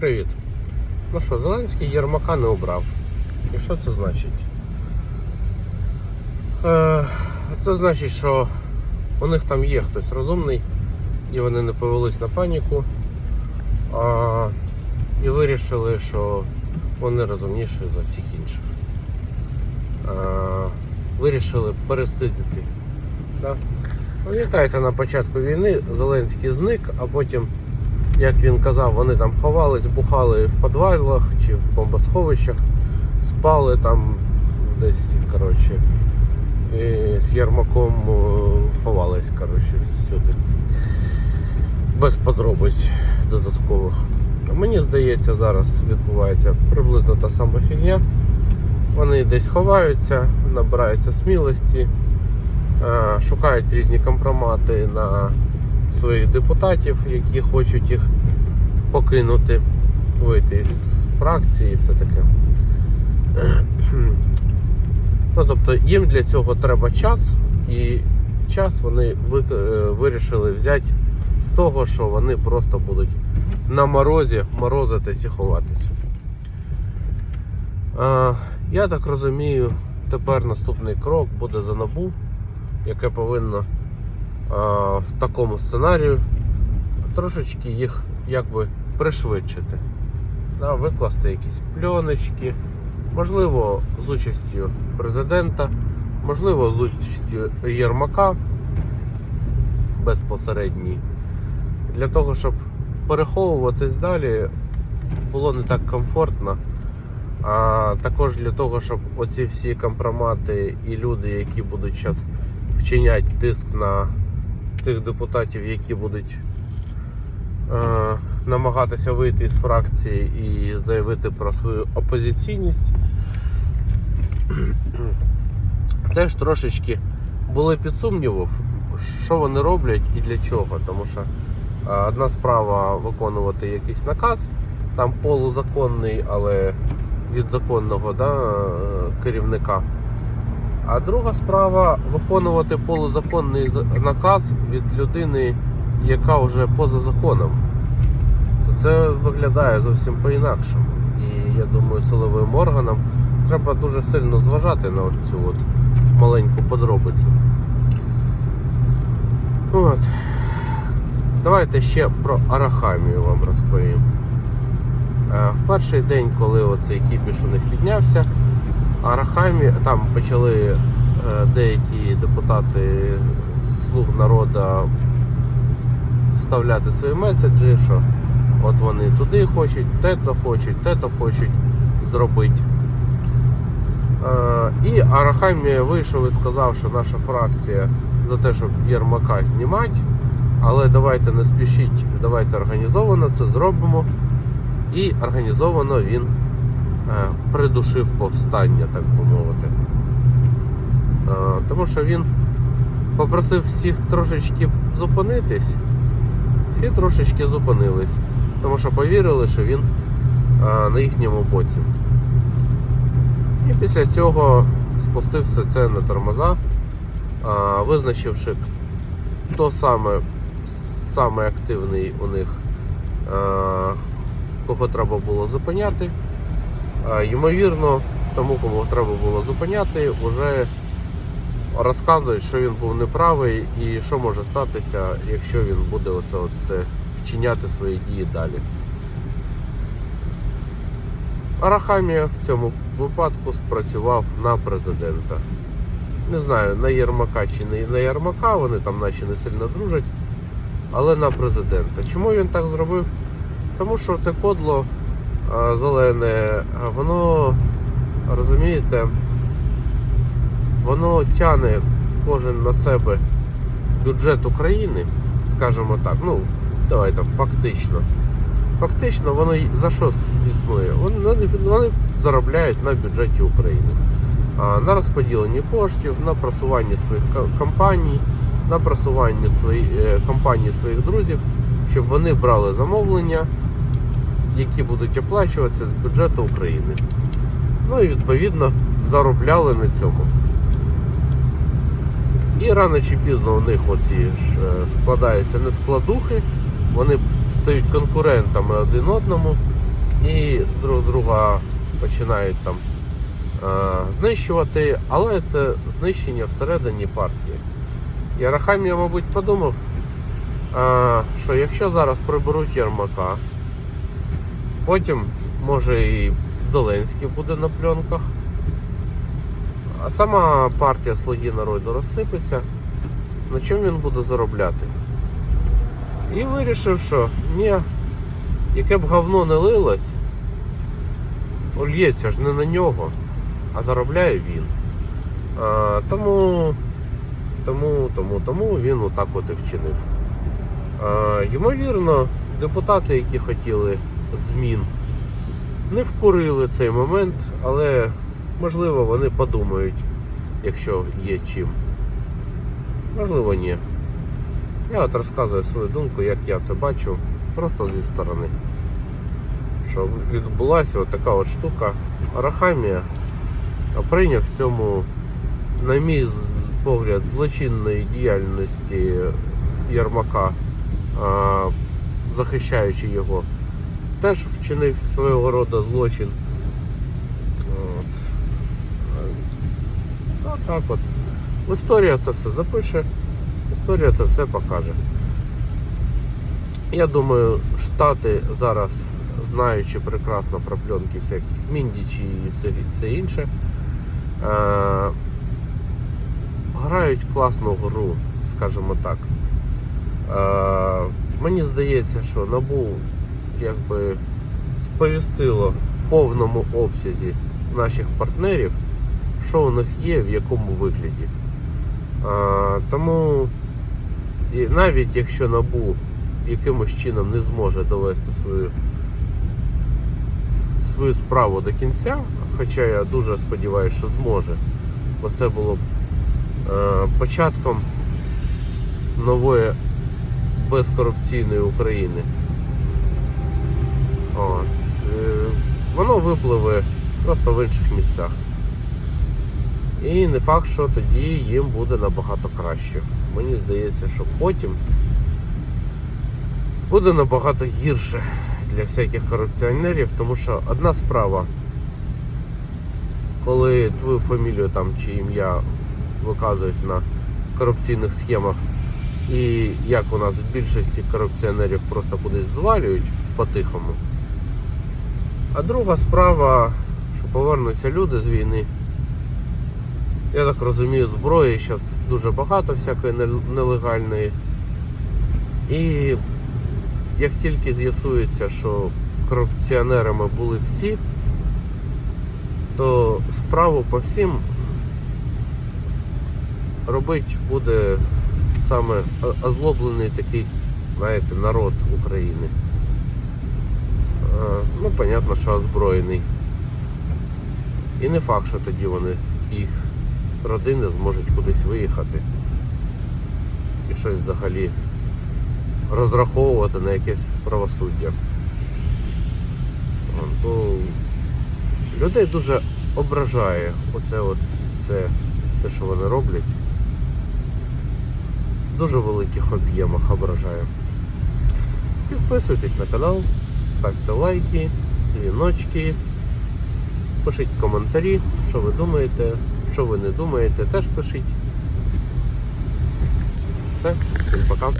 Привіт. Ну що, Зеленський Єрмака не обрав. І що це значить? Е, це значить, що у них там є хтось розумний, і вони не повелись на паніку. А, і вирішили, що вони розумніші за всіх інших. А, вирішили пересидіти. Да? Пам'ятаєте, на початку війни Зеленський зник, а потім як він казав, вони там ховались, бухали в підвалах чи в бомбосховищах, спали там десь, коротше, і з Єрмаком е, ховались, коротше, всюди. Без подробиць додаткових. Мені здається, зараз відбувається приблизно та сама фігня. Вони десь ховаються, набираються смілості, е, шукають різні компромати на своїх депутатів, які хочуть їх покинути, вийти з фракції і все таке. Ну, тобто їм для цього треба час, і час вони е, вирішили взяти з того, що вони просто будуть на морозі морозитись і ховатися. Я так розумію, тепер наступний крок буде за набу, яке повинно в такому сценарію трошечки їх якби пришвидшити. Да, викласти якісь пленочки, можливо, з участю президента, можливо, з участю Єрмака безпосередній. Для того, щоб переховуватись далі, було не так комфортно. А також для того, щоб оці всі компромати і люди, які будуть зараз вчиняти тиск на тих депутатів, які будуть е, намагатися вийти з фракції і заявити про свою опозиційність, теж трошечки були під сумнівом, що вони роблять і для чого. Тому що е, одна справа виконувати якийсь наказ, там полузаконний, але від законного да, е, керівника. А друга справа виконувати полузаконний наказ від людини, яка вже поза законом. То це виглядає зовсім по-інакшому. І я думаю, силовим органам треба дуже сильно зважати на цю от маленьку подробицю. От. Давайте ще про Арахамію вам розповім. Е, В перший день, коли оцей кіпіш у них піднявся, Арахамі там почали е, деякі депутати слуг народу вставляти свої меседжі, що от вони туди хочуть, те-то хочуть, те-то хочуть зробити. Е, І Арахамі вийшов і сказав, що наша фракція за те, щоб Єрмака знімати, але давайте не спішіть, давайте організовано це зробимо. І організовано він придушив повстання, так би мовити. Е, Тому що він попросив всіх трошечки зупинитись. Всі трошечки зупинились, тому що повірили, що він е, на їхньому боці. І після цього спустив все це на тормоза, е, визначивши, хто саме, саме активний у них, е, кого треба було зупиняти. Е, Ймовірно, тому, кого треба було зупиняти, вже розказують, що він був неправий і що може статися, якщо він буде оце все вчиняти свої дії далі. Арахамія в цьому випадку спрацював на президента. Не знаю, на Єрмака чи не на Єрмака, вони там наче не сильно дружать, але на президента. Чому він так зробив? Тому що це кодло зелене, воно, розумієте, воно тяне кожен на себе бюджет України, скажімо так, ну, давайте фактично. Фактично, воно за що існує? Вони, вони заробляють на бюджеті України. На розподіленні коштів, на просування своїх компаній, на просування свої, е, компаній своїх друзів, щоб вони брали замовлення, які будуть оплачуватися з бюджету України. Ну і відповідно заробляли на цьому. І рано чи пізно у них оці ж е, складаються нескладухи, вони стають конкурентами один одному, і друг друга починають там е, знищувати, але це знищення всередині партії. І Арахамія, мабуть, подумав, е, що якщо зараз приберуть Єрмака, потім може і Зеленський буде на пленках, а сама партія Слуги народу розсипеться, на чому він буде заробляти? І вирішив, що ні, яке б говно не лилось, лється ж не на нього, а заробляє він. А, тому, тому, тому, тому він отак от і вчинив. А, ймовірно, депутати, які хотіли змін, не вкурили цей момент, але можливо вони подумають, якщо є чим. Можливо, ні. Я от розказую свою думку, як я це бачу, просто зі сторони. Що відбулася от така от штука. Арахамія прийняв в цьому, на мій погляд, злочинної діяльності Єрмака, захищаючи його, теж вчинив свого роду злочин. От. А, так от. Історія це все запише. Історія це все покаже. Я думаю, Штати зараз, знаючи прекрасно про пленки всяких міндічі і все, все інше, е- грають класну гру, скажімо так. Е- мені здається, що Набу якби сповістило в повному обсязі наших партнерів, що у них є, в якому вигляді. А, тому і навіть якщо НАБУ якимось чином не зможе довести свою, свою справу до кінця, хоча я дуже сподіваюся, що зможе, бо це було б е, початком нової безкорупційної України. От. Е, воно випливе просто в інших місцях. І не факт, що тоді їм буде набагато краще. Мені здається, що потім буде набагато гірше для всяких корупціонерів, тому що одна справа, коли твою фамілію там чи ім'я виказують на корупційних схемах, і як у нас в більшості корупціонерів просто кудись звалюють по-тихому. А друга справа, що повернуться люди з війни. Я так розумію, зброї зараз дуже багато всякої нелегальної. І як тільки з'ясується, що корупціонерами були всі, то справу по всім робити буде саме озлоблений такий, знаєте, народ України. Е, Ну, понятно, що озброєний. І не факт, що тоді вони їх родини зможуть кудись виїхати і щось взагалі розраховувати на якесь правосуддя. Бо людей дуже ображає оце от все те, що вони роблять. В дуже великих об'ємах ображає. Підписуйтесь на канал, ставте лайки, дзвіночки. Пишіть коментарі, що ви думаєте, що ви не думаєте, теж пишіть. Все, всім пока.